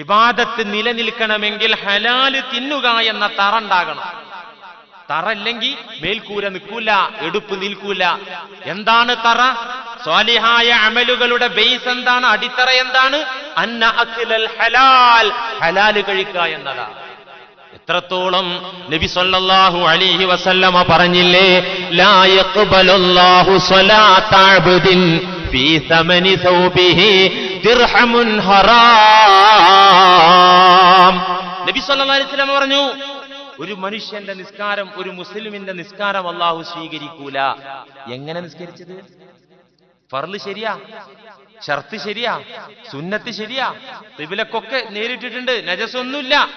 ഇബാദത്ത് നിലനിൽക്കണമെങ്കിൽ ഹലാൽ തിന്നുക എന്ന തറ ഉണ്ടാകണം തറ അല്ലെങ്കിൽ മേൽക്കൂര നിൽക്കൂല എടുപ്പ് നിൽക്കൂല. എന്താണ് തറ? സ്വാലിഹായ അമലുകളുടെ ബേസ് എന്താണ്? അടിത്തറ എന്താണ്? അന്ന അഖിലൽ ഹലാൽ ഹലാൽ കഴിക്കുക എന്നതാ. എത്രത്തോളം നബി സല്ലല്ലാഹു അലൈഹി വസല്ലമ പറഞ്ഞില്ലേ ലാ യഖ്ബലുല്ലാഹു അബ്ദിൻ ഹറാം നബി സല്ലല്ലാഹു പറഞ്ഞു ഒരു മനുഷ്യന്റെ നിസ്കാരം ഒരു മുസ്ലിമിന്റെ നിസ്കാരം അള്ളാഹു സ്വീകരിക്കൂല. എങ്ങനെ നിസ്കരിച്ചത്? ഫർൾ ശരിയാ? ഷർത്ത് ശരിയാ? സുന്നത്ത് ശരിയാ? തിബിലക്കൊക്കെ നേരിട്ടിട്ടുണ്ട് നജസൊന്നുമില്ല.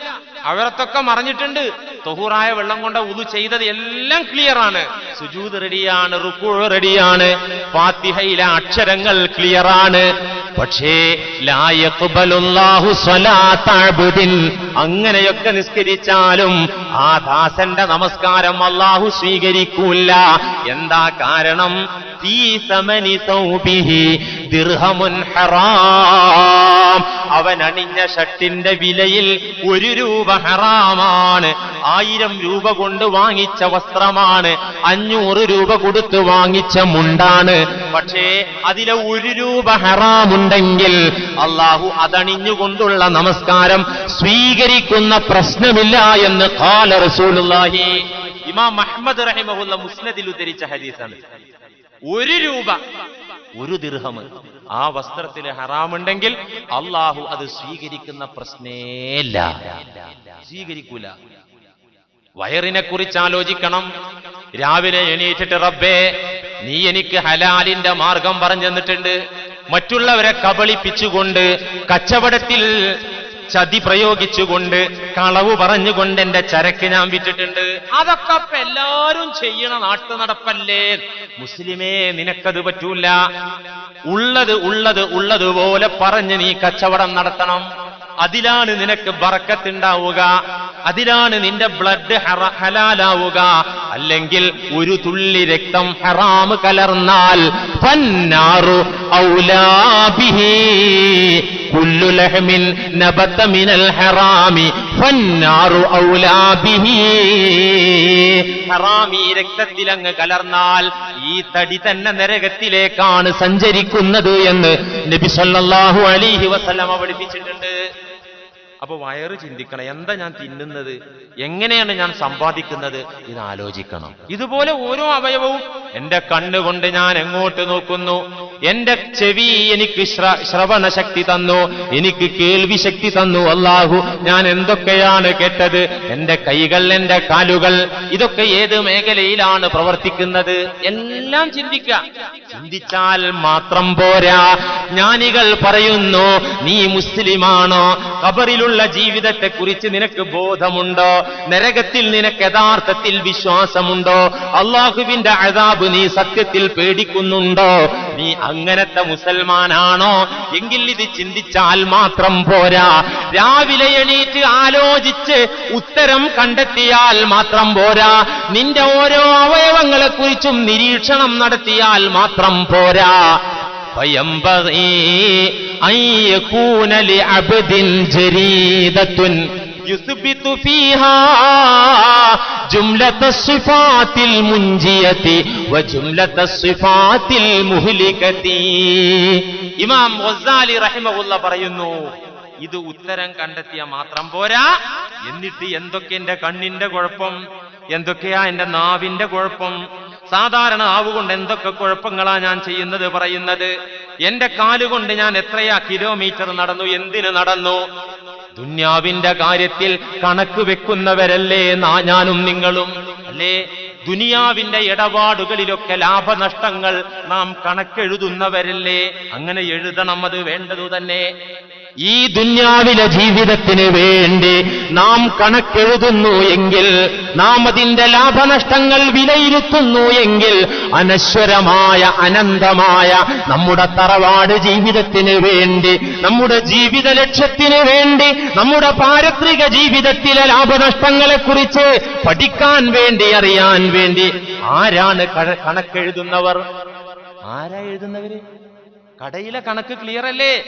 അവരത്തൊക്കെ മറിഞ്ഞിട്ടുണ്ട്. തൊഹൂറായ വെള്ളം കൊണ്ട് ഉതു ചെയ്തത് എല്ലാം ക്ലിയർ ആണ്. സുജൂദ് റെഡിയാണ് റുക്കു റെഡിയാണ് ഫാത്തിഹയിലെ അക്ഷരങ്ങൾ ക്ലിയറാണ്. പക്ഷേ അങ്ങനെയൊക്കെ നിസ്കരിച്ചാലും ആ ദാസന്റെ നമസ്കാരം അള്ളാഹു സ്വീകരിക്കൂല. എന്താ കാരണം? സമനി ദിർഹമുൻ ഹറാം. അവൻ അണിഞ്ഞ ഷട്ടിന്റെ വിലയിൽ ഒരു രൂപ ഹറാമാണ്. ആയിരം രൂപ കൊണ്ട് വാങ്ങിച്ച വസ്ത്രമാണ്. അഞ്ഞൂറ് രൂപ കൊടുത്ത് വാങ്ങിച്ച മുണ്ടാണ്. പക്ഷേ അതിലെ ഒരു രൂപ ഹറാമുണ്ടെങ്കിൽ അള്ളാഹു അതണിഞ്ഞുകൊണ്ടുള്ള നമസ്കാരം സ്വീകരിക്കുന്ന പ്രശ്നമില്ല എന്ന് കാല റസൂലുള്ളാഹി. ഇമാം അഹമ്മദ് റഹിമഹുല്ല മുസ്നദിൽ ഉദ്ധരിച്ച ഹദീസാണ്. ഒരു രൂപ ഒരു ദിർഹം. ആ വസ്ത്രത്തിൽ ഹറാമുണ്ടെങ്കിൽ അള്ളാഹു അത് സ്വീകരിക്കുന്ന പ്രശ്നേല്ല സ്വീകരിക്കൂല. വയറിനെ കുറിച്ച് ആലോചിക്കണം. രാവിലെ എണീറ്റിട്ട് റബ്ബേ നീ എനിക്ക് ഹലാലിന്റെ മാർഗം പറഞ്ഞു തന്നിട്ടുണ്ട് മറ്റുള്ളവരെ കബളിപ്പിച്ചുകൊണ്ട് കച്ചവടത്തിൽ ചതി പ്രയോഗിച്ചുകൊണ്ട് കളവ് പറഞ്ഞുകൊണ്ട് എന്റെ ചരക്ക് ഞാൻ വിറ്റിട്ടുണ്ട്. അതൊക്കെ ഇപ്പൊ എല്ലാരും ചെയ്യണ നാട്ടു നടപ്പല്ലേ മുസ്ലിമേ നിനക്കത് പറ്റൂല. ഉള്ളത് ഉള്ളത് ഉള്ളതുപോലെ പറഞ്ഞ് നീ കച്ചവടം നടത്തണം. അതിലാണ് നിനക്ക് ബറക്കത്തുണ്ടാവുക. അതിലാണ് നിന്റെ ബ്ലഡ് ഹലാലാവുക. അല്ലെങ്കിൽ ഒരു തുള്ളി രക്തം ഹറാമ് കലർന്നാൽ അങ്ങ് കലർന്നാൽ ഈ തടി തന്നെ നരകത്തിലേക്കാണ് സഞ്ചരിക്കുന്നത് എന്ന് നബി സല്ലല്ലാഹു അലൈഹി വസല്ലമ പഠിപ്പിച്ചിട്ടുണ്ട്. അപ്പൊ വയറ് ചിന്തിക്കണം. എന്താ ഞാൻ തിന്നുന്നത്? എങ്ങനെയാണ് ഞാൻ സമ്പാദിക്കുന്നത്? ഇത് ആലോചിക്കണം. ഇതുപോലെ ഓരോ അവയവവും എന്റെ കണ്ണുകൊണ്ട് ഞാൻ എങ്ങോട്ട് നോക്കുന്നു? എന്റെ ചെവി എനിക്ക് ശ്രവണ ശക്തി തന്നു. എനിക്ക് കേൾവി ശക്തി തന്നു. അള്ളാഹു ഞാൻ എന്തൊക്കെയാണ് കേട്ടത്? എന്റെ കൈകൾ എന്റെ കാലുകൾ ഇതൊക്കെ ഏത് മേഖലയിലാണ് പ്രവർത്തിക്കുന്നത്? എല്ലാം ചിന്തിക്കുക. ചിന്തിച്ചാൽ മാത്രം പോരാ. ജ്ഞാനികൾ പറയുന്നു നീ മുസ്ലിമാണോ? ഖബറിലുള്ള ജീവിതത്തെ കുറിച്ച് നിനക്ക് ബോധമുണ്ടോ? നരകത്തിൽ നിനക്ക് യഥാർത്ഥത്തിൽ വിശ്വാസമുണ്ടോ? അള്ളാഹുവിന്റെ അഴതാബ് നീ സത്യത്തിൽ പേടിക്കുന്നുണ്ടോ? നീ അങ്ങനത്തെ മുസൽമാനാണോ? എങ്കിൽ ഇത് ചിന്തിച്ചാൽ മാത്രം പോരാ. രാവിലെ എണീറ്റ് ആലോചിച്ച് ഉത്തരം കണ്ടെത്തിയാൽ മാത്രം പോരാ. നിന്റെ ഓരോ അവയവങ്ങളെക്കുറിച്ചും നിരീക്ഷണം നടത്തിയാൽ മാത്രം പോരാ. فينبغي أن يكون لعبد جريدة يثبت فيها جملة الصفات المنجية وجملة الصفات المهلكة ഇമാം ഗസാലി റഹിമഹുല്ല പറയുന്നു ഇത് ഉത്തരം കണ്ടെത്തിയ മാത്രം പോരാ എന്നിട്ട് എന്തൊക്കെ എന്റെ കണ്ണിന്റെ കുഴപ്പം എന്തൊക്കെയാ എന്റെ നാവിന്റെ കുഴപ്പം സാധാരണ ആവുകൊണ്ട് എന്തൊക്കെ കുഴപ്പങ്ങളാ ഞാൻ ചെയ്യുന്നത് പറയുന്നത്? എന്റെ കാലുകൊണ്ട് ഞാൻ എത്രയാ കിലോമീറ്റർ നടന്നു? എന്തിനു നടന്നു? ദുന്യാവിന്റെ കാര്യത്തിൽ കണക്ക് വെക്കുന്നവരല്ലേ ഞാനും നിങ്ങളും. അല്ലേ? ദുനിയാവിന്റെ ഇടപാടുകളിലൊക്കെ ലാഭനഷ്ടങ്ങൾ നാം കണക്കെഴുതുന്നവരല്ലേ? അങ്ങനെ എഴുതണം അത് വേണ്ടതു തന്നെ. ഈ ദുന്യാവിലെ ജീവിതത്തിന് വേണ്ടി നാം കണക്കെഴുതുന്നു എങ്കിൽ നാം അതിന്റെ ലാഭനഷ്ടങ്ങൾ വിലയിരുത്തുന്നു എങ്കിൽ അനശ്വരമായ അനന്തമായ നമ്മുടെ തറവാട് ജീവിതത്തിന് വേണ്ടി നമ്മുടെ ജീവിത ലക്ഷ്യത്തിന് വേണ്ടി നമ്മുടെ പാരത്രിക ജീവിതത്തിലെ ലാഭനഷ്ടങ്ങളെക്കുറിച്ച് പഠിക്കാൻ വേണ്ടി അറിയാൻ വേണ്ടി ആരാണ് കണ- കണക്കെഴുതുന്നവർ? ആരാ എഴുതുന്നവര്? കടയിലെ കണക്ക് ക്ലിയർ അല്ലേ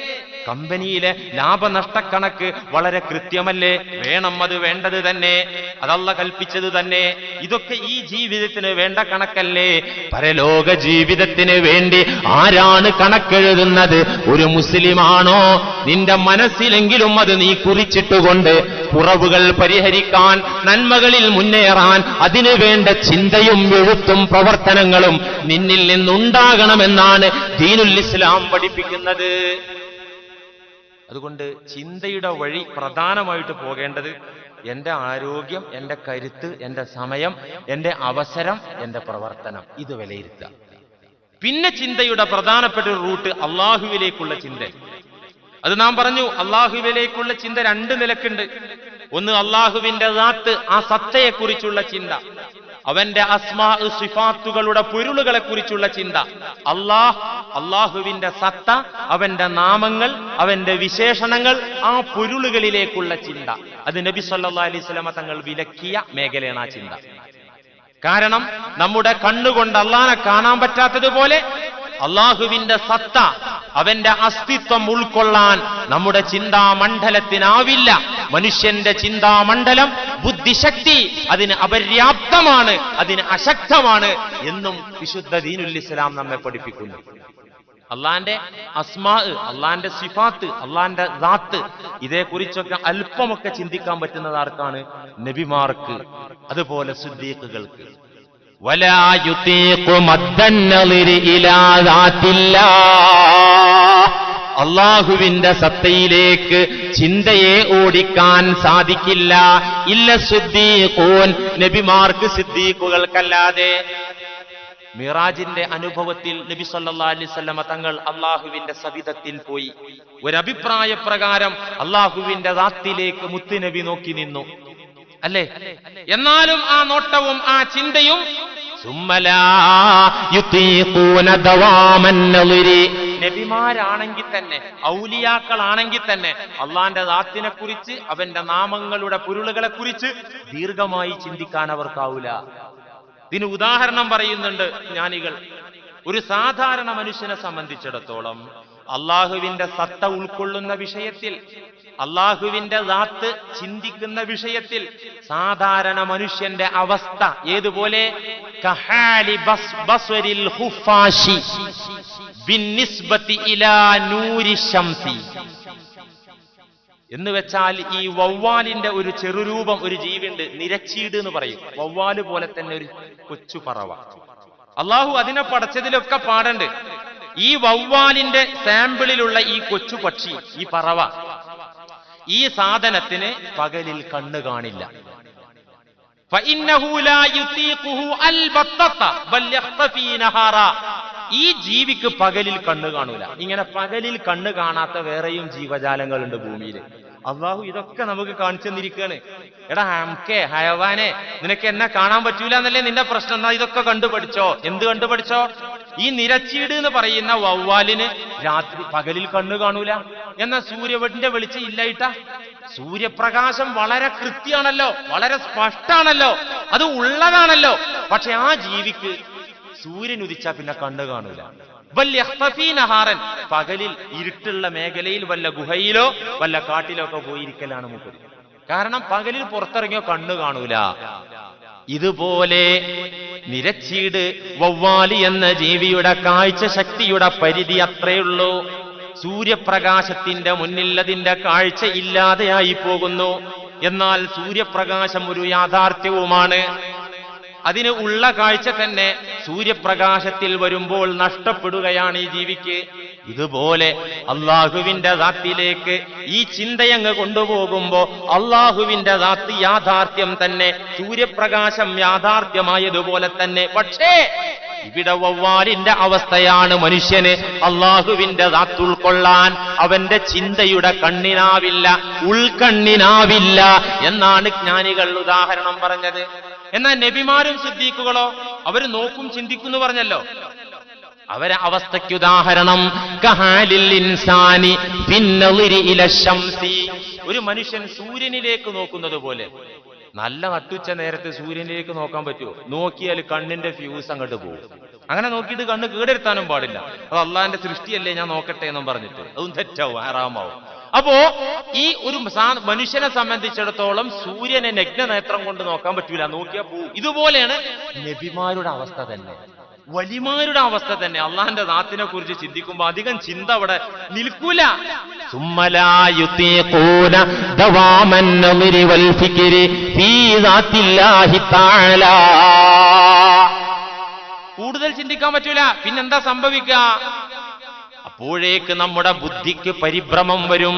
കമ്പനിയിലെ ലാഭനഷ്ട കണക്ക് വളരെ കൃത്യമല്ലേ? വേണം അത് വേണ്ടത് തന്നെ. അതല്ല കൽപ്പിച്ചത് തന്നെ. ഇതൊക്കെ ഈ ജീവിതത്തിന് വേണ്ട കണക്കല്ലേ? പരലോക ജീവിതത്തിന് വേണ്ടി ആരാണ് കണക്കെഴുതുന്നത്? ഒരു മുസ്ലിമാണോ? നിന്റെ മനസ്സിലെങ്കിലും അത് നീ കുറിച്ചിട്ടുകൊണ്ട് കുറവുകൾ പരിഹരിക്കാൻ നന്മകളിൽ മുന്നേറാൻ അതിനു വേണ്ട ചിന്തയും എഴുത്തും പ്രവർത്തനങ്ങളും നിന്നിൽ നിന്നുണ്ടാകണമെന്നാണ് ദീനുൽ ഇസ്ലാം പഠിപ്പിക്കുന്നത്? അതുകൊണ്ട് ചിന്തയുടെ വഴി പ്രധാനമായിട്ട് പോകേണ്ടത് എന്റെ ആരോഗ്യം എന്റെ കരുത്ത് എന്റെ സമയം എന്റെ അവസരം എന്റെ പ്രവർത്തനം. ഇത് വിലയിരുത്തുക. പിന്നെ ചിന്തയുടെ പ്രധാനപ്പെട്ട ഒരു റൂട്ട് അള്ളാഹുവിലേക്കുള്ള ചിന്ത. അത് നാം പറഞ്ഞു അള്ളാഹുവിലേക്കുള്ള ചിന്ത രണ്ട് നിലക്കുണ്ട്. ഒന്ന് അള്ളാഹുവിന്റെ ദാത്ത് ആ സത്തയെക്കുറിച്ചുള്ള ചിന്ത. അവന്റെ അസ്മാ സിഫാത്തുകളുടെ പൊരുളുകളെ കുറിച്ചുള്ള ചിന്ത. അള്ളാഹ് അള്ളാഹുവിന്റെ സത്ത അവന്റെ നാമങ്ങൾ അവന്റെ വിശേഷണങ്ങൾ ആ പൊരുളുകളിലേക്കുള്ള ചിന്ത. അത് നബി സല്ലാ അലൈഹി സ്വലമ തങ്ങൾ വിലക്കിയ മേഖലയാണ് ആ ചിന്ത. കാരണം നമ്മുടെ കണ്ണുകൊണ്ട് അള്ളാനെ കാണാൻ പറ്റാത്തതുപോലെ അള്ളാഹുവിന്റെ സത്ത അവന്റെ അസ്തിത്വം ഉൾക്കൊള്ളാൻ നമ്മുടെ ചിന്താമണ്ഡലത്തിനാവില്ല. മനുഷ്യന്റെ ചിന്താമണ്ഡലം ബുദ്ധിശക്തി അതിന് അപര്യാപ്തമാണ് അതിന് അശക്തമാണ് എന്നും വിശുദ്ധ ദീനുൽ ഇസ്ലാം നമ്മെ പഠിപ്പിക്കുന്നു. അള്ളാന്റെ അസ്മാ അള്ളാന്റെ സിഫാത്ത് അള്ളാന്റെ ദാത്ത് ഇതേക്കുറിച്ചൊക്കെ അല്പമൊക്കെ ചിന്തിക്കാൻ പറ്റുന്നത് ആർക്കാണ്? നബിമാർക്ക് അതുപോലെ സുദ്ദീഖുകൾക്ക്. അള്ളാഹുവിന്റെ സത്തയിലേക്ക് ചിന്തയെ ഓടിക്കാൻ സാധിക്കില്ല. ഇല്ല സിദ്ദീഖൂൻ നബിമാർക്ക് സിദ്ദീഖുകൾക്കല്ലാതെ. മിറാജിന്റെ അനുഭവത്തിൽ നബി സല്ലാ അലൈവല്ലമ തങ്ങൾ അള്ളാഹുവിന്റെ സവിധത്തിൽ പോയി. ഒരഭിപ്രായ പ്രകാരം അള്ളാഹുവിന്റെ ദാത്തിലേക്ക് മുത്തുനബി നോക്കി നിന്നു. അല്ലേ? എന്നാലും ആ നോട്ടവും ആ ചിന്തയും. നബിമാരാണെങ്കിൽ തന്നെ ഔലിയാക്കളാണെങ്കിൽ തന്നെ അള്ളാന്റെ ദാത്തിനെ കുറിച്ച് അവന്റെ നാമങ്ങളുടെ പുരുളുകളെ കുറിച്ച് ദീർഘമായി ചിന്തിക്കാൻ അവർക്കാവൂല. ഇതിന് ഉദാഹരണം പറയുന്നുണ്ട് ജ്ഞാനികൾ. ഒരു സാധാരണ മനുഷ്യനെ സംബന്ധിച്ചിടത്തോളം അള്ളാഹുവിന്റെ സത്ത ഉൾക്കൊള്ളുന്ന വിഷയത്തിൽ അള്ളാഹുവിന്റെ ദാത്ത് ചിന്തിക്കുന്ന വിഷയത്തിൽ സാധാരണ മനുഷ്യന്റെ അവസ്ഥ ഏതുപോലെ? എന്ന് വെച്ചാൽ ഈ വവ്വാലിന്റെ ഒരു ചെറുരൂപം ഒരു ജീവിണ്ട് നിരച്ചീട് എന്ന് പറയും. വവ്വാൽ പോലെ തന്നെ ഒരു കൊച്ചു പറവ. അള്ളാഹു അതിനെ പടച്ചതിലൊക്കെ പാടണ്ട്. ഈ വവ്വാലിന്റെ സാമ്പിളിലുള്ള ഈ കൊച്ചു പക്ഷി ഈ പറവ ഈ സാധനത്തിന് പകലിൽ കണ്ണു കാണില്ല. ഈ ജീവിക്ക് പകലിൽ കണ്ണു കാണൂല. ഇങ്ങനെ പകലിൽ കണ്ണു കാണാത്ത വേറെയും ജീവജാലങ്ങളുണ്ട് ഭൂമിയിൽ അള്ളാഹു ഇതൊക്കെ നമുക്ക് കാണിച്ചു തന്നിരിക്കുകയാണ് എടാ ഹംകെ ഹയവാനെ നിനക്ക് എന്നെ കാണാൻ പറ്റൂല എന്നല്ലേ നിന്റെ പ്രശ്നം? എന്നാ ഇതൊക്കെ കണ്ടുപഠിച്ചോ? എന്ത് കണ്ടുപഠിച്ചോ? ഈ നിരച്ചീട് എന്ന് പറയുന്ന വവ്വാലിന് രാത്രി പകലിൽ കണ്ണു കാണൂല. എന്നാ സൂര്യവട്ടിന്റെ വെളിച്ചം ഇല്ലായിട്ടാ? സൂര്യപ്രകാശം വളരെ കൃത്യാണല്ലോ വളരെ സ്പഷ്ടാണല്ലോ അത് ഉള്ളതാണല്ലോ. പക്ഷെ ആ ജീവിക്ക് സൂര്യൻ ഉദിച്ചാ പിന്നെ കണ്ണു കാണൂല. നഹാറൻ പകലിൽ ഇരുട്ടുള്ള മേഖലയിൽ വല്ല ഗുഹയിലോ വല്ല കാട്ടിലോ ഒക്കെ പോയിരിക്കലാണ് മുപ്പത് കാരണം പകലിൽ പുറത്തിറങ്ങിയോ കണ്ണു കാണൂല. ഇതുപോലെ നിരച്ചീട് വവ്വാലി എന്ന ജീവിയുടെ കാഴ്ച ശക്തിയുടെ പരിധി അത്രയുള്ളൂ. സൂര്യപ്രകാശത്തിന്റെ മുന്നിൽ അതിന്റെ കാഴ്ച ഇല്ലാതെയായി പോകുന്നു. എന്നാൽ സൂര്യപ്രകാശം ഒരു യാഥാർത്ഥ്യവുമാണ്. അതിന് ഉള്ള കാഴ്ച തന്നെ സൂര്യപ്രകാശത്തിൽ വരുമ്പോൾ നഷ്ടപ്പെടുകയാണ് ഈ ജീവിക്ക്. ഇതുപോലെ അള്ളാഹുവിന്റെ ദാത്തിലേക്ക് ഈ ചിന്തയങ്ങ് കൊണ്ടുപോകുമ്പോ അള്ളാഹുവിന്റെ ദാത്ത് യാഥാർത്ഥ്യം തന്നെ സൂര്യപ്രകാശം യാഥാർത്ഥ്യമായതുപോലെ തന്നെ. പക്ഷേ ഇവിടെ വവ്വാലിന്റെ അവസ്ഥയാണ് മനുഷ്യന് അള്ളാഹുവിന്റെ ദാത്ത് ഉൾക്കൊള്ളാൻ അവന്റെ ചിന്തയുടെ കണ്ണിനാവില്ല ഉൾക്കണ്ണിനാവില്ല എന്നാണ് ജ്ഞാനികൾ ഉദാഹരണം പറഞ്ഞത്. എന്നാൽ നബിമാരും സിദ്ദീഖുകളോ അവർ നോക്കും ചിന്തിക്കുന്നു പറഞ്ഞല്ലോ. അവരെ അവസ്ഥയ്ക്ക് ഉദാഹരണം കഹാലിൽ ഇൻസാനി പിന്നളിരി ഇല ശംസി. ഒരു മനുഷ്യൻ സൂര്യനിലേക്ക് നോക്കുന്നത് പോലെ. നല്ല നട്ടുച്ച നേരത്തെ സൂര്യനിലേക്ക് നോക്കാൻ പറ്റുമോ? നോക്കിയാൽ കണ്ണിന്റെ ഫ്യൂസ് അങ്ങോട്ട് പോകും. അങ്ങനെ നോക്കിയിട്ട് കണ്ണ് കേടെടുത്താനും പാടില്ല. അത് അള്ളാഹിന്റെ സൃഷ്ടിയല്ലേ ഞാൻ നോക്കട്ടെ എന്നും പറഞ്ഞിട്ട്. അതും തെറ്റാവും ആറാമാവും അപ്പോ ഈ ഒരു മനുഷ്യനെ സംബന്ധിച്ചിടത്തോളം സൂര്യനെ നഗ്നനേത്രം കൊണ്ട് നോക്കാൻ പറ്റൂല. നോക്കിയാൽ പോവും. ഇതുപോലെയാണ് നബിമാരുടെ അവസ്ഥ തന്നെ. വലിമാരുടെ അവസ്ഥ തന്നെ. അള്ളാന്റെ നാത്തിനെ കുറിച്ച് ചിന്തിക്കുമ്പോ അധികം ചിന്ത അവിടെ നിൽക്കൂല. കൂടുതൽ ചിന്തിക്കാൻ പറ്റൂല. പിന്നെന്താ സംഭവിക്കുക അപ്പോഴേക്ക് നമ്മുടെ ബുദ്ധിക്ക് പരിഭ്രമം വരും.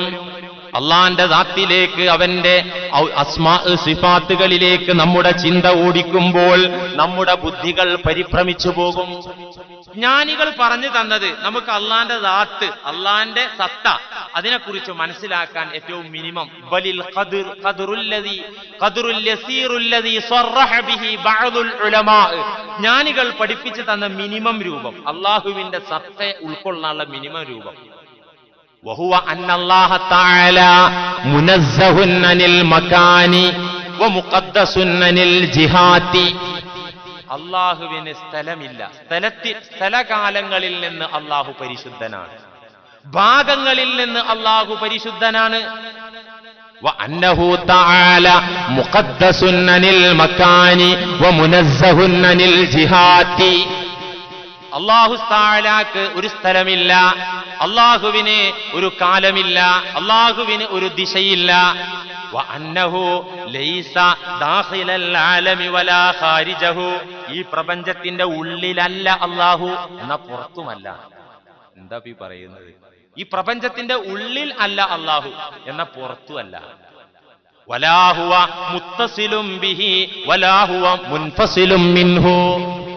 അള്ളാന്റെ ദാത്തിലേക്ക് അവന്റെ അസ്മാ സിഫാത്തുകളിലേക്ക് നമ്മുടെ ചിന്ത ഓടിക്കുമ്പോൾ നമ്മുടെ ബുദ്ധികൾ പരിഭ്രമിച്ചു പോകും. ജ്ഞാനികൾ പറഞ്ഞു തന്നത് നമുക്ക് അള്ളാന്റെ ദാത്ത് അള്ളാന്റെ സത്ത അതിനെക്കുറിച്ച് മനസ്സിലാക്കാൻ ഏറ്റവും മിനിമം. ജ്ഞാനികൾ പഠിപ്പിച്ചു തന്ന മിനിമം രൂപം അള്ളാഹുവിന്റെ സത്തയെ ഉൾക്കൊള്ളാനുള്ള മിനിമം രൂപം. വഹുവ അന്നല്ലാഹ താല മുനസ്സഹുന്നനിൽ മക്കാനി മുഖദ്ദസുന്നനിൽ ജിഹാത്തി. അള്ളാഹുവിന് സ്ഥലമില്ല. സ്ഥലത്തിൽ സ്ഥലകാലങ്ങളിൽ നിന്ന് അള്ളാഹു പരിശുദ്ധനാണ്. ഭാഗങ്ങളിൽ നിന്ന് അള്ളാഹു പരിശുദ്ധനാണ്. മുഖദ്ദസുന്നനിൽ മക്കാനി ജിഹാത്തി. അള്ളാഹുസ്ഥാലാക്ക് ഒരു സ്ഥലമില്ല അള്ളാഹുവിന് ഒരു കാലമില്ല അള്ളാഹുവിന് ഒരു ദിശയില്ല. ഈ പ്രപഞ്ചത്തിന്റെ ഉള്ളിലല്ല അള്ളാഹു എന്നാ പുറത്തുമല്ല. എന്താ പറയുന്നത്? ഈ പ്രപഞ്ചത്തിന്റെ ഉള്ളിൽ അല്ല അള്ളാഹു എന്ന പുറത്തുമല്ല. വലാഹുവ ബിഹി മിൻഹു.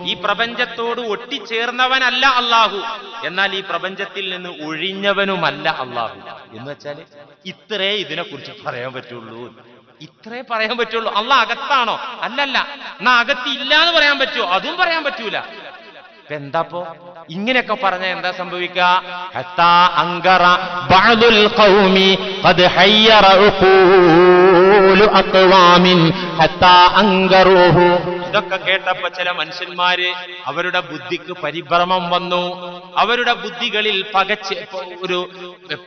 ഈ പ്രപഞ്ചത്തോട് ഒട്ടിച്ചേർന്നവനല്ല അള്ളാഹു എന്നാൽ ഈ പ്രപഞ്ചത്തിൽ നിന്ന് ഒഴിഞ്ഞവനുമല്ല അള്ളാഹു എന്ന് വെച്ചാൽ ഇത്രേ ഇതിനെക്കുറിച്ച് പറയാൻ പറ്റുള്ളൂ. ഇത്രേ പറയാൻ പറ്റുള്ളൂ. അള്ളാഹ് അകത്താണോ? അല്ലല്ല. എന്നാ അകത്തില്ല എന്ന് പറയാൻ പറ്റുമോ അതും പറയാൻ പറ്റൂല. എന്താപ്പോ ഇങ്ങനെയൊക്കെ പറഞ്ഞ എന്താ സംഭവിക്കുക ഇതൊക്കെ കേട്ടപ്പോ ചില മനുഷ്യന്മാര് അവരുടെ ബുദ്ധിക്ക് പരിഭ്രമം വന്നു. അവരുടെ ബുദ്ധികളിൽ പകച്ച് ഒരു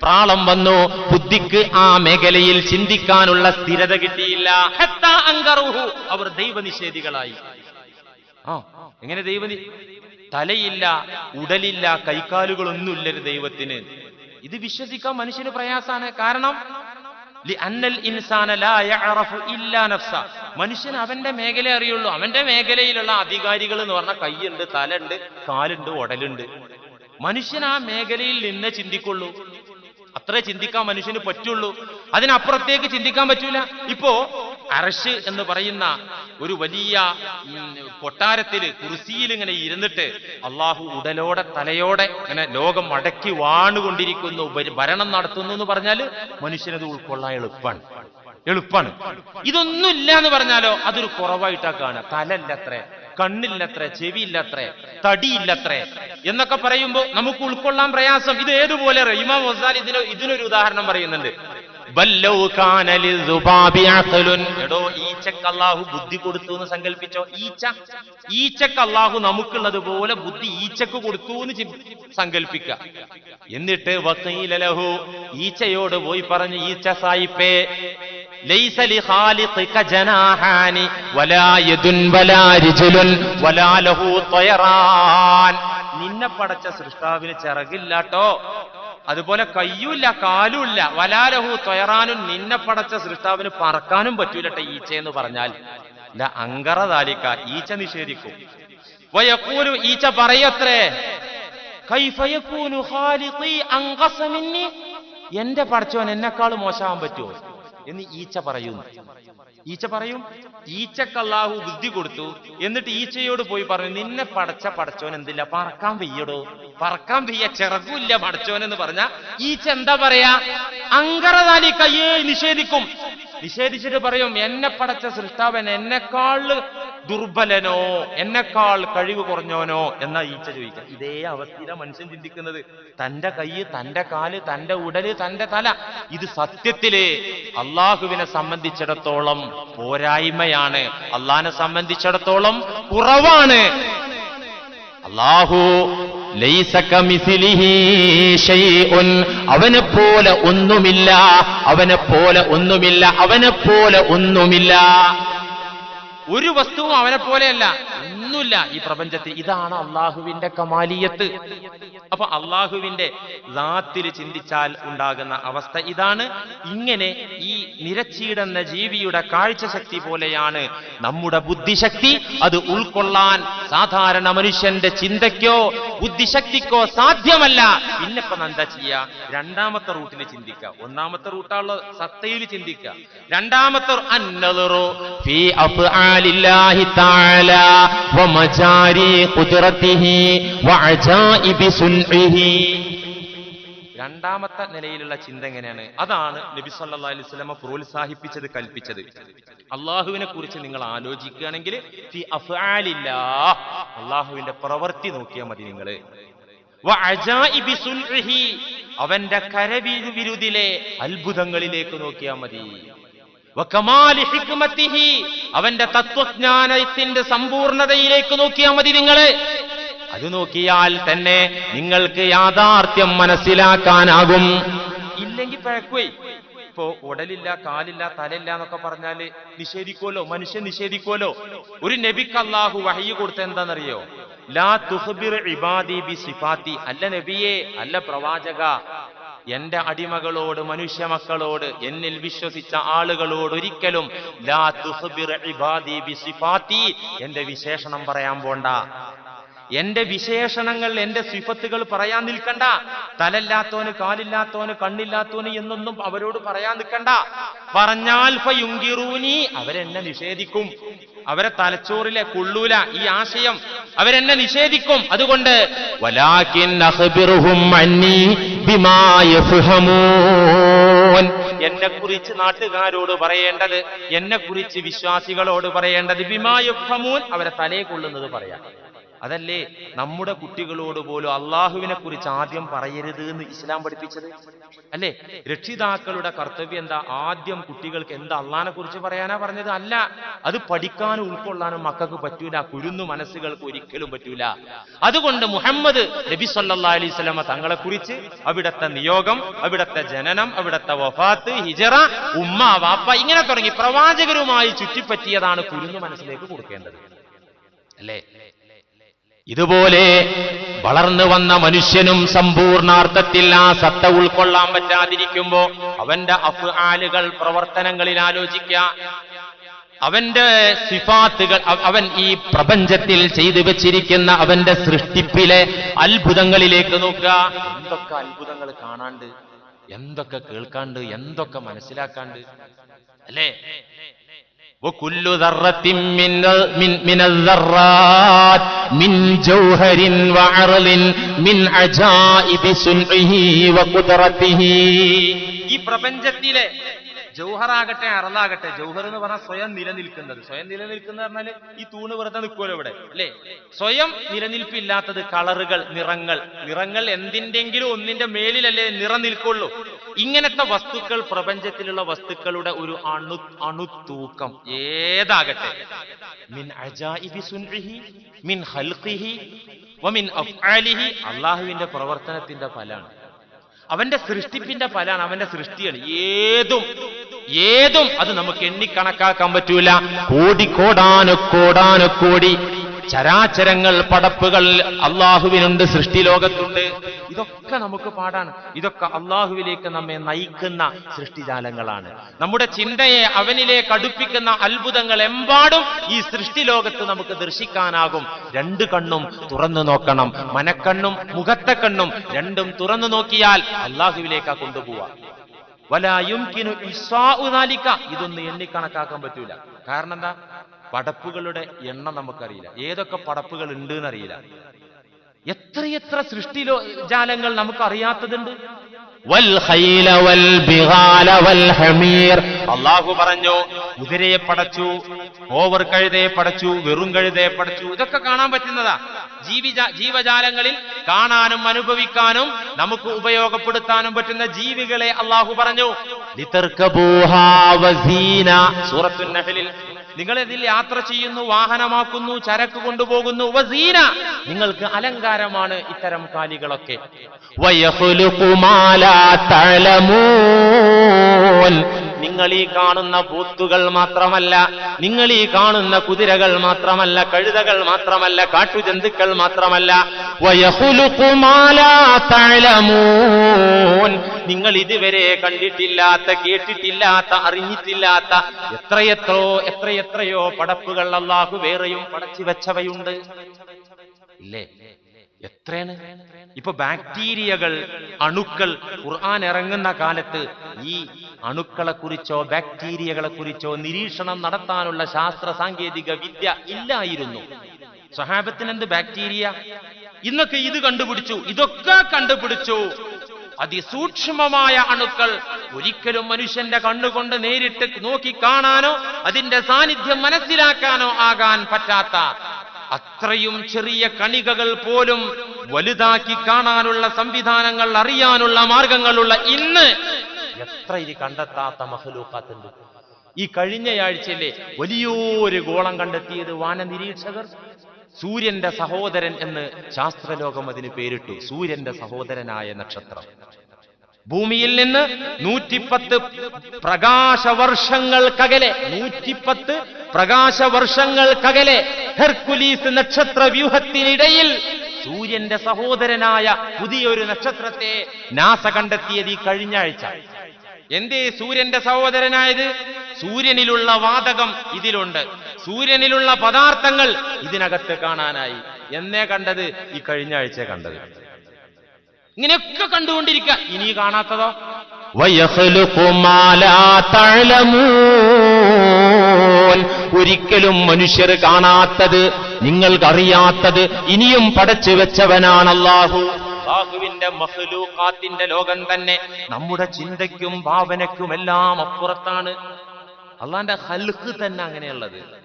പ്രാളം വന്നു. ബുദ്ധിക്ക് ആ മേഖലയിൽ ചിന്തിക്കാനുള്ള സ്ഥിരത കിട്ടിയില്ല. അവർ ദൈവനിഷേധികളായി. ആ എങ്ങനെ ദൈവനി തലയില്ല ഉടലില്ല കൈക്കാലുകളൊന്നുമില്ല ഒരു ദൈവത്തിന്. ഇത് വിശ്വസിക്കാൻ മനുഷ്യന് പ്രയാസാണ്. കാരണം ഇല്ലാ നഫ്സ. മനുഷ്യൻ അവന്റെ മേഖല അറിയുള്ളൂ. അവന്റെ മേഖലയിലുള്ള അധികാരികൾ എന്ന് പറഞ്ഞാൽ കൈയുണ്ട് തലുണ്ട് കാലുണ്ട് ഉടലുണ്ട്. മനുഷ്യൻ ആ മേഖലയിൽ നിന്ന് ചിന്തിക്കുള്ളൂ. അത്രേ ചിന്തിക്കാൻ മനുഷ്യന് പറ്റുള്ളൂ. അതിനപ്പുറത്തേക്ക് ചിന്തിക്കാൻ പറ്റൂല. ഇപ്പോ അറഷ് എന്ന് പറയുന്ന ഒരു വലിയ കൊട്ടാരത്തിൽ കുറിസിയിൽ ഇങ്ങനെ ഇരുന്നിട്ട് അള്ളാഹു ഉടലോടെ തലയോടെ ഇങ്ങനെ ലോകം മടക്കി വാണുകൊണ്ടിരിക്കുന്നു ഭര- ഭരണം നടത്തുന്നു എന്ന് പറഞ്ഞാൽ മനുഷ്യനത് ഉൾക്കൊള്ളാൻ എളുപ്പമാണ് എളുപ്പമാണ് ഇതൊന്നുമില്ല എന്ന് പറഞ്ഞാലോ അതൊരു കുറവായിട്ടാ കാണുക. തലല്ലത്രേ കണ്ണില്ലത്രേ ചെവിയില്ലത്രേ തടിയില്ലത്രേ എന്നൊക്കെ പറയുമ്പോ നമുക്ക് ഉൾക്കൊള്ളാൻ പ്രയാസം. ഇത് ഏതുപോലെ? ഇമാം ഇതിനൊരു ഉദാഹരണം പറയുന്നുണ്ട്. ബല്ലൗ കാന ലിസുബാബി അഖലുൻ. എടോ ഈച്ചക്ക് അള്ളാഹു ബുദ്ധി കൊടുത്തു എന്ന് സങ്കല്പിച്ചോ ഈച്ച ഈച്ചക്ക് അള്ളാഹു നമുക്കുള്ളത് പോലെ ബുദ്ധി ഈച്ചക്ക് കൊടുത്തു എന്ന് ചി- സങ്കല്പിക്കുക എന്നിട്ട് വക്കീല ലഹു ഈച്ചയോട് പോയി പറഞ്ഞു ഈച്ച സായിപ്പേ ലൈസ ലിഖാലിഖിക ജനാഹാനി ولا يد ولا رجل വലാ ലഹു ത്വയറാൻ. നിന്നെ പടച്ച സൃഷ്ടാവിന് ചിറകില്ലാട്ടോ അതുപോലെ കയ്യുമില്ല കാലുമില്ല. വലാലഹു തൊയറാനും നിന്നെ പടച്ച സൃഷ്ടാവിന് പറക്കാനും പറ്റൂലട്ടെ ഈച്ച എന്ന് പറഞ്ഞാൽ. അങ്കറ താലിക്ക ഈച്ച നിഷേധിക്കും. വയക്കൂലു ഈച്ച പറയത്രേ? എന്റെ പടച്ചവൻ എന്നെക്കാൾ മോശമാവാൻ പറ്റുമോ? എന്ന് ഈച്ച പറയുന്നു. ഈച്ച പറയും ഈച്ചക്ക് അള്ളാഹു ബുദ്ധി കൊടുത്തു. എന്നിട്ട് ഈച്ചയോട് പോയി പറഞ്ഞു നിന്നെ പടച്ച പടച്ചോൻ എന്തില്ല പറക്കാൻ വെയ്യടോ. പറക്കാൻ വെയ്യ ചിറകുമില്ല പടച്ചോൻ എന്ന് പറഞ്ഞ ഈച്ച എന്താ പറയാ? അങ്കറതാലി കയ്യേ നിഷേധിക്കും. നിഷേധിച്ചിട്ട് പറയും എന്നെ പടച്ച സൃഷ്ടാവൻ എന്നെക്കാൾ ദുർബലനോ എന്നെക്കാൾ കഴിവ് കുറഞ്ഞവനോ എന്നാ ഈച്ച ചോദിക്കാം ഇതേ അവസ്ഥയില മനുഷ്യൻ ചിന്തിക്കുന്നത്. തന്റെ കൈ തന്റെ കാൽ തന്റെ ഉടൽ തന്റെ തല. ഇത് സത്യത്തിൽ അള്ളാഹുവിനെ സംബന്ധിച്ചിടത്തോളം പോരായ്മയാണ്. അള്ളാഹിനെ സംബന്ധിച്ചിടത്തോളം കുറവാണ്. അള്ളാഹു അവനെ പോലെ ഒന്നുമില്ല. അവനെ പോലെ ഒന്നുമില്ല. അവനെ പോലെ ഒന്നുമില്ല. ഒരു വസ്തുവും അവനെ പോലെയല്ല. ഒന്നുമില്ല. ഈ പ്രപഞ്ചത്തിൽ ഇതാണ് അള്ളാഹുവിന്റെ കമാലിയത്ത്. അപ്പൊ അള്ളാഹുവിന്റെ ദാത്തിൽ ചിന്തിച്ചാൽ ഉണ്ടാകുന്ന അവസ്ഥ ഇതാണ്. ഇങ്ങനെ ഈ നിരച്ചീടുന്ന ജീവിയുടെ കാഴ്ചശക്തി പോലെയാണ് നമ്മുടെ ബുദ്ധിശക്തി. അത് ഉൾക്കൊള്ളാൻ സാധാരണ മനുഷ്യന്റെ ചിന്തയ്ക്കോ ബുദ്ധിശക്തിക്കോ സാധ്യമല്ല. പിന്നെപ്പം എന്താ ചെയ്യുക രണ്ടാമത്തെ റൂട്ടിൽ ചിന്തിക്കുക. ഒന്നാമത്തെ റൂട്ടാണല്ലോ സത്തയിൽ ചിന്തിക്കുക. രണ്ടാമത്തെ ഫീ വമജാരി കുതിറത്തിഹി വഅജാഇബി സുൽഇഹി രണ്ടാമത്തെ നിലയിലുള്ള ചിന്ത എങ്ങനെയാണ്? അതാണ് നബി സല്ലാ അലൈഹി സ്വലമ പ്രോത്സാഹിപ്പിച്ചത് കൽപ്പിച്ചത്. അള്ളാഹുവിനെ കുറിച്ച് നിങ്ങൾ ആലോചിക്കുകയാണെങ്കിൽ അള്ളാഹുവിന്റെ പ്രവൃത്തി നോക്കിയാൽ മതി നിങ്ങൾ അവന്റെ കരവിരുതിലെ അത്ഭുതങ്ങളിലേക്ക് നോക്കിയാൽ മതി. അവന്റെ തത്വജ്ഞാനത്തിന്റെ സമ്പൂർണതയിലേക്ക് നോക്കിയാൽ മതി നിങ്ങൾ. അത് നോക്കിയാൽ തന്നെ നിങ്ങൾക്ക് യാഥാർത്ഥ്യം മനസ്സിലാക്കാനാകും. ഇല്ലെങ്കിൽ പഴക്കുവേ. ഇപ്പോ ഉടലില്ല കാലില്ല തലയില്ല എന്നൊക്കെ പറഞ്ഞാൽ നിഷേധിക്കുമല്ലോ മനുഷ്യൻ നിഷേധിക്കുമല്ലോ ഒരു നബിക്ക് അള്ളാഹു വഹയ്യ കൊടുത്ത എന്താണെന്നറിയോ? ലാ തുഹബിർ ഇബാദി ബി സിഫാത്തി. അല്ല നബിയെ അല്ല പ്രവാചക. എന്റെ അടിമകളോട് മനുഷ്യ മക്കളോട് എന്നിൽ വിശ്വസിച്ച ആളുകളോട് ഒരിക്കലും ലാ തുഹ്ബിർ ഇബാദി ബിസിഫാതി എന്റെ വിശേഷണം പറയാൻ പോണ്ട. എന്റെ വിശേഷണങ്ങൾ എന്റെ സിഫത്തുകൾ പറയാൻ നിൽക്കണ്ട. തലല്ലാത്തോന് കാലില്ലാത്തോന് കണ്ണില്ലാത്തോന് എന്നൊന്നും അവരോട് പറയാൻ നിൽക്കണ്ട. പറഞ്ഞാൽ ഫയുങ്കിറൂനി അവരെന്നെ നിഷേധിക്കും. അവരെ തലച്ചോറിലെ കൊള്ളൂല ഈ ആശയം. അവരെന്നെ നിഷേധിക്കും. അതുകൊണ്ട് എന്നെ കുറിച്ച് നാട്ടുകാരോട് പറയേണ്ടത് എന്നെ കുറിച്ച് വിശ്വാസികളോട് പറയേണ്ടത് ബിമായുഫമൂൻ അവരെ തലയെ കൊള്ളുന്നത് പറയാം. അതല്ലേ നമ്മുടെ കുട്ടികളോട് പോലും അള്ളാഹുവിനെ കുറിച്ച് ആദ്യം പറയരുത് എന്ന് ഇസ്ലാം പഠിപ്പിച്ചത്? അല്ലേ? രക്ഷിതാക്കളുടെ കർത്തവ്യം എന്താ? ആദ്യം കുട്ടികൾക്ക് എന്താ അള്ളാഹിനെ കുറിച്ച് പറയാനാ പറഞ്ഞത്? അല്ല. അത് പഠിക്കാനും ഉൾക്കൊള്ളാനും മക്കൾക്ക് പറ്റൂല. കുരുന്നു മനസ്സുകൾക്ക് ഒരിക്കലും പറ്റൂല. അതുകൊണ്ട് മുഹമ്മദ് നബി സല്ലാ അലൈഹി സ്വലമ തങ്ങളെ കുറിച്ച് അവിടത്തെ നിയോഗം അവിടത്തെ ജനനം അവിടത്തെ വഫാത്ത് ഹിജറ ഉമ്മ വാപ്പ ഇങ്ങനെ തുടങ്ങി പ്രവാചകരുമായി ചുറ്റിപ്പറ്റിയതാണ് കുരുന്നു മനസ്സിലേക്ക് കൊടുക്കേണ്ടത്. അല്ലേ? ഇതുപോലെ വളർന്നു വന്ന മനുഷ്യനും സമ്പൂർണാർത്ഥത്തിൽ ആ സത്ത ഉൾക്കൊള്ളാൻ പറ്റാതിരിക്കുമ്പോ അവന്റെ അഫ്ആലുകൾ പ്രവർത്തനങ്ങളിൽ ആലോചിക്ക അവന്റെ സിഫാത്തുകൾ അവൻ ഈ പ്രപഞ്ചത്തിൽ ചെയ്തു വെച്ചിരിക്കുന്ന അവന്റെ സൃഷ്ടിപ്പിലെ അത്ഭുതങ്ങളിലേക്ക് നോക്കുക. എന്തൊക്കെ അത്ഭുതങ്ങൾ കാണാണ്ട് എന്തൊക്കെ കേൾക്കാണ്ട് എന്തൊക്കെ മനസ്സിലാക്കാണ്ട് അല്ലേ? ഈ പ്രപഞ്ചത്തിലെ ജൗഹറാകട്ടെ അറളാകട്ടെ ജൗഹർ എന്ന് പറഞ്ഞാൽ സ്വയം നിലനിൽക്കുന്നത്. സ്വയം നിലനിൽക്കുന്ന പറഞ്ഞാൽ ഈ തൂണ് വെറുതെ നിൽക്കുമല്ലോ ഇവിടെ അല്ലേ? സ്വയം നിലനിൽപ്പില്ലാത്തത് കളറുകൾ നിറങ്ങൾ. നിറങ്ങൾ എന്തിന്റെങ്കിലും ഒന്നിന്റെ മേലിലല്ലേ നിറം നിൽക്കുള്ളൂ. ഇങ്ങനത്തെ വസ്തുക്കൾ പ്രപഞ്ചത്തിലുള്ള വസ്തുക്കളുടെ ഒരു അണു അണുത്തൂക്കം ഏതാകട്ടെ? മിൻ മിൻ വമിൻ അള്ളാഹുവിന്റെ പ്രവർത്തനത്തിന്റെ ഫലാണ്. അവന്റെ സൃഷ്ടിപ്പിന്റെ ഫലാണ് അവന്റെ സൃഷ്ടിയാണ്. ഏതും ഏതും അത് നമുക്ക് എണ്ണിക്കണക്കാക്കാൻ പറ്റൂല. കോടിക്കോടാനുക്കോടാനുക്കോടി ചരാചരങ്ങൾ പടപ്പുകൾ അള്ളാഹുവിനുണ്ട് സൃഷ്ടിലോകത്തുണ്ട്. ഇതൊക്കെ നമുക്ക് പാടാണ്. ഇതൊക്കെ അള്ളാഹുവിലേക്ക് നമ്മെ നയിക്കുന്ന സൃഷ്ടിജാലങ്ങളാണ്. നമ്മുടെ ചിന്തയെ അവനിലേക്ക് അടുപ്പിക്കുന്ന അത്ഭുതങ്ങൾ എമ്പാടും ഈ സൃഷ്ടി ലോകത്ത് നമുക്ക് ദർശിക്കാനാകും. രണ്ട് കണ്ണും തുറന്നു നോക്കണം. മനക്കണ്ണും മുഖത്തെ കണ്ണും രണ്ടും തുറന്നു നോക്കിയാൽ അള്ളാഹുവിലേക്കാ കൊണ്ടുപോവാ വലായും. ഇതൊന്നും എണ്ണിക്കണക്കാക്കാൻ പറ്റൂല. കാരണം എന്താ? പടപ്പുകളുടെ എണ്ണം നമുക്കറിയില്ല. ഏതൊക്കെ പടപ്പുകൾ ഉണ്ട് എന്നറിയില്ല എത്രയെത്ര സൃഷ്ടിലോ ജാലങ്ങൾ നമുക്ക് അറിയാത്തതുണ്ട് അള്ളാഹു പറഞ്ഞു കുതിരയെ പടച്ചു ഓവർ കഴുതയെ പടച്ചു വെറും കഴുതയെ പടച്ചു. ഇതൊക്കെ കാണാൻ പറ്റുന്നതാ. ജീവിജ ജീവജാലങ്ങളിൽ കാണാനും അനുഭവിക്കാനും നമുക്ക് ഉപയോഗപ്പെടുത്താനും പറ്റുന്ന ജീവികളെ അള്ളാഹു പറഞ്ഞു. സൂറത്തുൽ നഹലിൽ നിങ്ങൾ ഇതിൽ യാത്ര ചെയ്യുന്നു വാഹനമാക്കുന്നു ചരക്ക് കൊണ്ടുപോകുന്നു. വസീന നിങ്ങൾക്ക് അലങ്കാരമാണ് ഇത്തരം കാലികളൊക്കെ. നിങ്ങൾ ഈ കാണുന്ന പൂത്തുകൾ മാത്രമല്ല നിങ്ങൾ ഈ കാണുന്ന കുതിരകൾ മാത്രമല്ല കഴുതകൾ മാത്രമല്ല കാട്ടുജന്തുക്കൾ മാത്രമല്ല. നിങ്ങൾ ഇതുവരെ കണ്ടിട്ടില്ലാത്ത കേട്ടിട്ടില്ലാത്ത അറിഞ്ഞിട്ടില്ലാത്ത എത്രയെത്രയോ എത്രയെത്രയോ പടപ്പുകൾ അള്ളാഹു വേറെയും പടച്ചു വെച്ചവയുണ്ട്. ഇല്ലേ? എത്രയാണ്? ഇപ്പൊ ബാക്ടീരിയകൾ അണുക്കൾ ഖുർആൻ ഇറങ്ങുന്ന കാലത്ത് ഈ അണുക്കളെ കുറിച്ചോ ബാക്ടീരിയകളെ കുറിച്ചോ നിരീക്ഷണം നടത്താനുള്ള ശാസ്ത്ര സാങ്കേതിക വിദ്യ ഇല്ലായിരുന്നു. സഹാബത്തിന് എന്ത് ബാക്ടീരിയ? ഇന്നൊക്കെ ഇത് കണ്ടുപിടിച്ചു ഇതൊക്കെ കണ്ടുപിടിച്ചു. അതിസൂക്ഷ്മമായ അണുക്കൾ ഒരിക്കലും മനുഷ്യന്റെ കണ്ണുകൊണ്ട് നേരിട്ട് നോക്കി കാണാനോ അതിന്റെ സാന്നിധ്യം മനസ്സിലാക്കാനോ ആകാൻ പറ്റാത്ത അത്രയും ചെറിയ കണികകൾ പോലും വലുതാക്കി കാണാനുള്ള സംവിധാനങ്ങൾ അറിയാനുള്ള മാർഗങ്ങളുള്ള ഇന്ന് എത്ര ഇത് കണ്ടെത്താത്ത മഹലൂക്കാത്തുണ്ട് ഈ കഴിഞ്ഞയാഴ്ചയിലെ വലിയൊരു ഗോളം കണ്ടെത്തിയത് വാനനിരീക്ഷകർ സൂര്യന്റെ സഹോദരൻ എന്ന് ശാസ്ത്രലോകം അതിന് പേരിട്ടു. സൂര്യന്റെ സഹോദരനായ നക്ഷത്രം. ഭൂമിയിൽ നിന്ന് നൂറ്റിപ്പത്ത് പ്രകാശവർഷങ്ങൾക്കകലെ നൂറ്റിപ്പത്ത് പ്രകാശവർഷങ്ങൾക്കകലെ ഹെർക്കുലീസ് നക്ഷത്ര വ്യൂഹത്തിനിടയിൽ സൂര്യന്റെ സഹോദരനായ പുതിയൊരു നക്ഷത്രത്തെ നാസ കണ്ടെത്തിയത് ഈ കഴിഞ്ഞ ആഴ്ച. എന്തേ സൂര്യന്റെ സഹോദരനായത്? സൂര്യനിലുള്ള വാതകം ഇതിലുണ്ട്. സൂര്യനിലുള്ള പദാർത്ഥങ്ങൾ ഇതിനകത്ത് കാണാനായി. എന്നേ കണ്ടത് ഈ കഴിഞ്ഞ ആഴ്ച കണ്ടത്. ഇങ്ങനെയൊക്കെ കണ്ടുകൊണ്ടിരിക്കുക. ഇനി കാണാത്തതോ? ഒരിക്കലും മനുഷ്യർ കാണാത്തത് നിങ്ങൾക്കറിയാത്തത് ഇനിയും പടച്ചു വെച്ചവനാണ് അള്ളാഹു അള്ളാഹുവിന്റെ ലോകം തന്നെ നമ്മുടെ ചിന്തയ്ക്കും ഭാവനയ്ക്കും എല്ലാം അപ്പുറത്താണ്. അള്ളാന്റെ ഹൽക്ക് തന്നെ അങ്ങനെയുള്ളത്.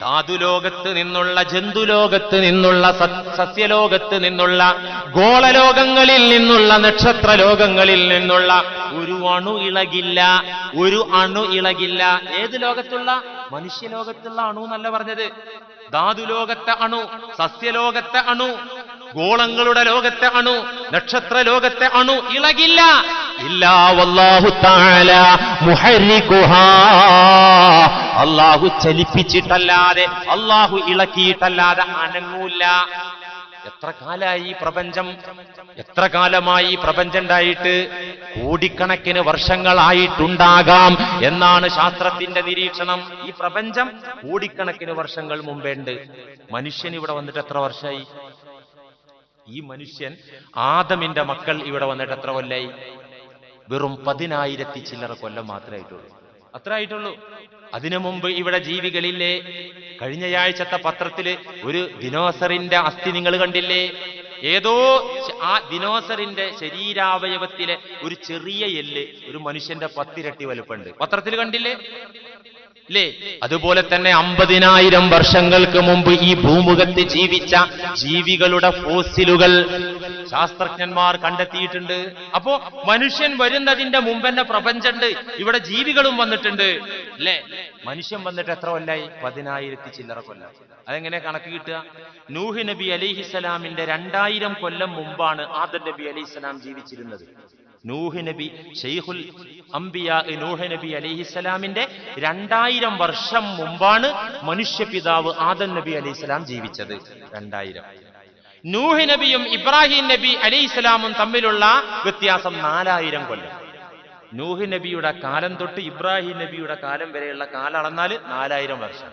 ധാതുലോകത്ത് നിന്നുള്ള ജന്തുലോകത്ത് നിന്നുള്ള സസ്യലോകത്ത് നിന്നുള്ള ഗോളലോകങ്ങളിൽ നിന്നുള്ള നക്ഷത്ര ലോകങ്ങളിൽ നിന്നുള്ള ഒരു അണു ഇളകില്ല ഒരു അണു ഇളകില്ല. ഏത് ലോകത്തുള്ള? മനുഷ്യലോകത്തുള്ള അണു എന്നല്ല പറഞ്ഞത്. ധാതുലോകത്തെ അണു സസ്യലോകത്തെ അണു ഗോളങ്ങളുടെ ലോകത്തെ അണു നക്ഷത്ര ലോകത്തെ അണു ഇളകില്ല. അല്ലാഹു ചലിപ്പിച്ചിട്ടല്ലാതെ അള്ളാഹു ഇളക്കിയിട്ടല്ലാതെ അനങ്ങൂല്ല. എത്ര കാലായി ഈ പ്രപഞ്ചം? എത്ര കാലമായി ഈ പ്രപഞ്ചം ഉണ്ടായിട്ട് കോടിക്കണക്കിന് വർഷങ്ങളായിട്ടുണ്ടാകാം എന്നാണ് ശാസ്ത്രത്തിന്റെ നിരീക്ഷണം. ഈ പ്രപഞ്ചം കോടിക്കണക്കിന് വർഷങ്ങൾ മുമ്പേണ്ട്. മനുഷ്യൻ ഇവിടെ വന്നിട്ട് എത്ര വർഷമായി ഈ മനുഷ്യൻ ആദമിന്റെ മക്കൾ ഇവിടെ വന്നിട്ട് എത്ര കൊല്ലായി? വെറും പതിനായിരത്തി ചില്ലറ കൊല്ലം മാത്രമേ ആയിട്ടുള്ളൂ. അത്ര ആയിട്ടുള്ളൂ. അതിനു മുമ്പ് ഇവിടെ ജീവികളില്ലേ? കഴിഞ്ഞയാഴ്ചത്തെ പത്രത്തിൽ ഒരു ദിനോസറിന്റെ അസ്ഥി നിങ്ങൾ കണ്ടില്ലേ? ഏതോ ആ ദിനോസറിന്റെ ശരീരാവയവത്തിലെ ഒരു ചെറിയ എല്ല് ഒരു മനുഷ്യന്റെ പത്തിരട്ടി വലുപ്പുണ്ട്. പത്രത്തിൽ കണ്ടില്ലേ? അതുപോലെ തന്നെ അമ്പതിനായിരം വർഷങ്ങൾക്ക് മുമ്പ് ഈ ഭൂമുഖത്ത് ജീവിച്ച ജീവികളുടെ ഫോസിലുകൾ ശാസ്ത്രജ്ഞന്മാർ കണ്ടെത്തിയിട്ടുണ്ട്. അപ്പോ മനുഷ്യൻ വരുന്നതിന്റെ മുമ്പ് തന്നെ പ്രപഞ്ചമുണ്ട്. ഇവിടെ ജീവികളും വന്നിട്ടുണ്ട്. അല്ലേ മനുഷ്യൻ വന്നിട്ട് എത്ര കൊല്ലായി? പതിനായിരത്തി ചില്ലറ കൊല്ലം. അതെങ്ങനെ കണക്ക് കിട്ടുക? നൂഹ് നബി അലിഹിസലാമിന്റെ രണ്ടായിരം കൊല്ലം മുമ്പാണ് ആദർ നബി അലിഹിസലാം ജീവിച്ചിരുന്നത്. നൂഹ് നബി ഷെയ്ഖുൽ അംബിയ നൂഹ് നബി അലിഹിസ്സലാമിന്റെ രണ്ടായിരം വർഷം മുമ്പാണ് മനുഷ്യ പിതാവ് ആദൻ നബി അലിഹിസ്ലാം ജീവിച്ചത്. രണ്ടായിരം. നൂഹ് നബിയും ഇബ്രാഹിം നബി അലിഹിസ്ലാമും തമ്മിലുള്ള വ്യത്യാസം നാലായിരം കൊല്ലം. നൂഹ് നബിയുടെ കാലം തൊട്ട് ഇബ്രാഹിം നബിയുടെ കാലം വരെയുള്ള കാലം അളന്നാൽ നാലായിരം വർഷം.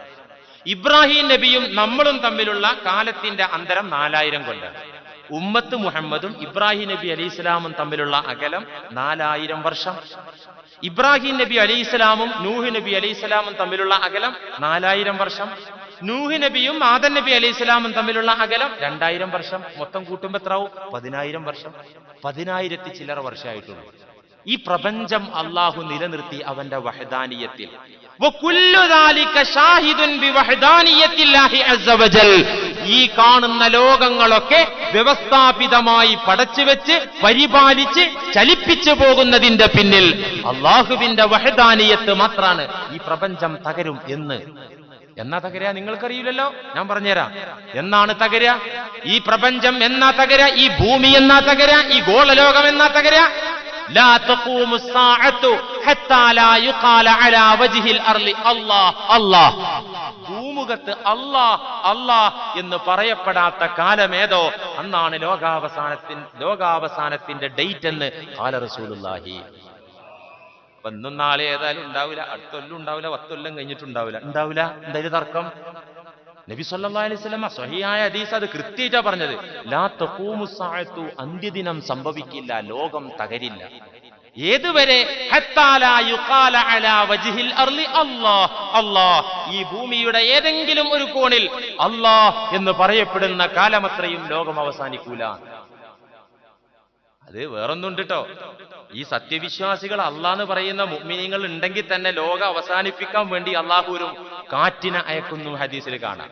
ഇബ്രാഹിം നബിയും നമ്മളും തമ്മിലുള്ള കാലത്തിന്റെ അന്തരം നാലായിരം കൊല്ലം. ഉമ്മത്ത് മുഹമ്മദും ഇബ്രാഹിം നബി അലി ഇസ്ലാമും തമ്മിലുള്ള അകലം നാലായിരം വർഷം. ഇബ്രാഹിം നബി അലി ഇസ്ലാമും നൂഹ് നബി അലി ഇസ്ലാമും തമ്മിലുള്ള അകലം നാലായിരം വർഷം. നൂഹ് നബിയും ആദൻ നബി അലി ഇസ്ലാമും തമ്മിലുള്ള അകലം രണ്ടായിരം വർഷം. മൊത്തം കൂട്ടുമ്പോ എത്രാവും? പതിനായിരം വർഷം. പതിനായിരത്തി ചില്ലറ വർഷമായിട്ടുള്ളൂ ഈ പ്രപഞ്ചം അള്ളാഹു നിലനിർത്തി അവന്റെ വഹദാനിയത്തിൽ. ഈ കാണുന്ന ലോകങ്ങളൊക്കെ വ്യവസ്ഥാപിതമായി പടച്ചു വെച്ച് പരിപാലിച്ച് ചലിപ്പിച്ചു പോകുന്നതിന്റെ പിന്നിൽ അള്ളാഹുവിന്റെ വഹദാനിയത്ത് മാത്രമാണ് ഈ പ്രപഞ്ചം തകരും എന്ന്. എന്നാ തകരാ? നിങ്ങൾക്കറിയില്ലല്ലോ? ഞാൻ പറഞ്ഞുതരാം. എന്നാണ് തകര? ഈ പ്രപഞ്ചം എന്നാ തകര? ഈ ഭൂമി എന്നാ തകര? ഈ ഗോളലോകം എന്നാ തകര? ഭൂമുഖത്ത് അല്ലാ അല്ലാ എന്ന് പറയപ്പെടാത്ത കാലമേതോ അന്നാണ് ലോകാവസാനത്തിൻ ലോകാവസാനത്തിന്റെ ഡേറ്റ് എന്ന് കാല ഒന്നും നാളെ ഏതായാലും ഉണ്ടാവില്ല അടുത്തൊല്ലും ഉണ്ടാവില്ല പത്തൊല്ലം കഴിഞ്ഞിട്ടുണ്ടാവില്ല. ഉണ്ടാവില്ല? എന്തായാലും തർക്കം? നബി സല്ലാസ്ലമ അലൈഹി വസല്ലമ സ്വഹിയായ ഹദീസ് അത് കൃത്യമായിട്ടാ പറഞ്ഞത്. ലാ അന്ത്യദിനം സംഭവിക്കില്ല ലോകം തകരില്ല. ഏതുവരെ? ഈ ഭൂമിയുടെ ഏതെങ്കിലും ഒരു കോണിൽ അല്ലാഹ് എന്ന് പറയപ്പെടുന്ന കാലമത്രയും ലോകം അവസാനിക്കൂല. അത് വേറൊന്നുണ്ട് കേട്ടോ ഈ സത്യവിശ്വാസികൾ അള്ളാന്ന് പറയുന്ന മുഅ്മിനീങ്ങൾ ഉണ്ടെങ്കിൽ തന്നെ ലോകം അവസാനിപ്പിക്കാൻ വേണ്ടി അള്ളാഹു ഒരു കാറ്റിനെ അയക്കുന്നു ഹദീസിൽ കാണാം.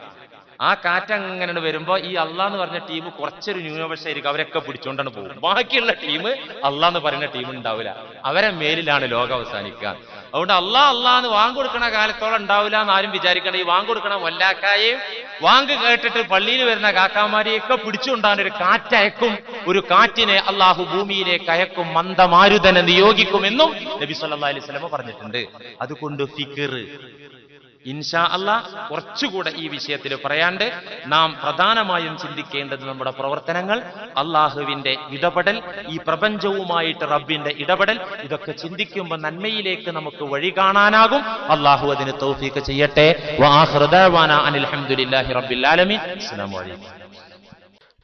ആ കാറ്റ് അങ്ങനെ വരുമ്പോ ഈ അള്ളാന്ന് പറഞ്ഞ ടീം കുറച്ചൊരു ന്യൂനപക്ഷം ആയിരിക്കും അവരൊക്കെ പിടിച്ചോണ്ടാണ് പോകും. ബാക്കിയുള്ള ടീം അള്ളാന്ന് പറയുന്ന ടീം ഉണ്ടാവില്ല. അവരെ മേലിലാണ് ലോകം അവസാനിക്കുക. അതുകൊണ്ട് അള്ളാ അള്ളാന്ന് വാങ്ങ് കൊടുക്കണ കാലത്തോളം ഉണ്ടാവില്ല എന്ന് ആരും വിചാരിക്കണം ഈ വാങ്ങ് കൊടുക്കണ വല്ലാക്കായെയും വാങ്ക് കേട്ടിട്ട് പള്ളിയിൽ വരുന്ന കാക്കാമാരെയൊക്കെ പിടിച്ചുകൊണ്ടാണ് ഒരു കാറ്റയക്കും ഒരു കാറ്റിനെ അള്ളാഹു ഭൂമിയിലേക്ക് അയക്കും മന്ദമാരുതനെ നിയോഗിക്കുമെന്നും നബി സല്ലാ അലൈഹി സ്വലമ പറഞ്ഞിട്ടുണ്ട്. അതുകൊണ്ട് ഫിക്കർ ഇൻഷാ അല്ല കുറച്ചുകൂടെ ഈ വിഷയത്തിൽ പറയാണ്ട് നാം പ്രധാനമായും ചിന്തിക്കേണ്ടത് നമ്മുടെ പ്രവർത്തനങ്ങൾ അള്ളാഹുവിന്റെ ഇടപെടൽ ഈ പ്രപഞ്ചവുമായിട്ട് റബ്ബിന്റെ ഇടപെടൽ ഇതൊക്കെ ചിന്തിക്കുമ്പോൾ നന്മയിലേക്ക് നമുക്ക് വഴി കാണാനാകും. അള്ളാഹു അതിന് തൗഫീക്ക് ചെയ്യട്ടെ.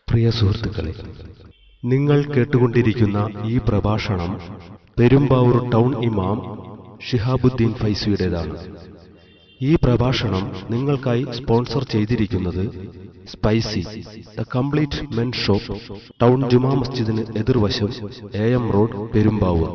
പ്രിയ സുഹൃത്തുക്കളെ നിങ്ങൾ കേട്ടുകൊണ്ടിരിക്കുന്ന ഈ പ്രഭാഷണം പെരുമ്പാവൂർ ടൗൺ ഇമാം ഷിഹാബുദ്ദീൻ ഫൈസിയുടേതാണ്. ഈ പ്രഭാഷണം നിങ്ങൾക്കായി സ്പോൺസർ ചെയ്തിരിക്കുന്നത് spicy the complete men shop town ജുമാ മസ്ജിദിന് എതിർവശം എ എം റോഡ് പെരുമ്പാവൂർ.